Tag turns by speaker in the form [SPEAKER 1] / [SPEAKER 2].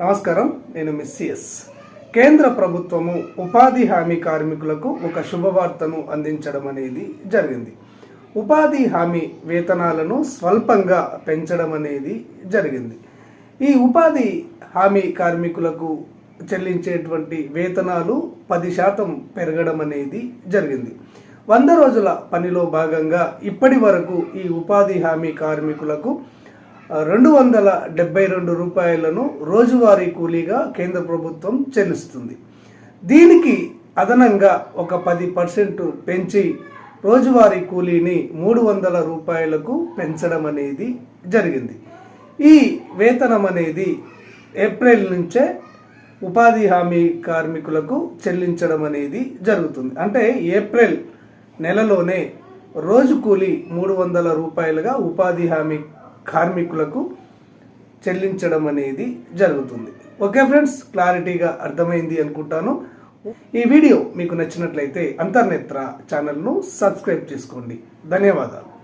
[SPEAKER 1] నమస్కారం నేను మిస్సిఎస్ కేంద్ర ప్రభుత్వము ఉపాధి హామీ కార్మికులకు ఒక శుభవార్తను అందించడం అనేది జరిగింది. ఉపాధి హామీ వేతనాలను స్వల్పంగా పెంచడం అనేది జరిగింది. ఈ ఉపాధి హామీ కార్మికులకు చెల్లించేటువంటి వేతనాలు పది శాతం పెరగడం అనేది జరిగింది. వంద రోజుల పనిలో భాగంగా ఇప్పటి వరకు ఈ ఉపాధి హామీ కార్మికులకు రెండు వందల డెబ్బై రెండు రూపాయలను రోజువారీ కూలీగా కేంద్ర ప్రభుత్వం చెల్లిస్తుంది. దీనికి అదనంగా ఒక పది పర్సెంట్ పెంచి రోజువారీ కూలీని మూడు వందల రూపాయలకు పెంచడం అనేది జరిగింది. ఈ వేతనం అనేది ఏప్రిల్ నుంచే ఉపాధి హామీ కార్మికులకు చెల్లించడం అనేది జరుగుతుంది. అంటే ఏప్రిల్ నెలలోనే రోజు కూలీ మూడు వందల రూపాయలుగా ఉపాధి హామీ కార్మికులకు చెల్లించడం అనేది జరుగుతుంది. ఓకే ఫ్రెండ్స్ క్లారిటీగా అర్థమైంది అనుకుంటాను. ఈ వీడియో మీకు నచ్చినట్లయితే అంతర్నేత్ర ఛానల్ను సబ్స్క్రైబ్ చేసుకోండి. ధన్యవాదాలు.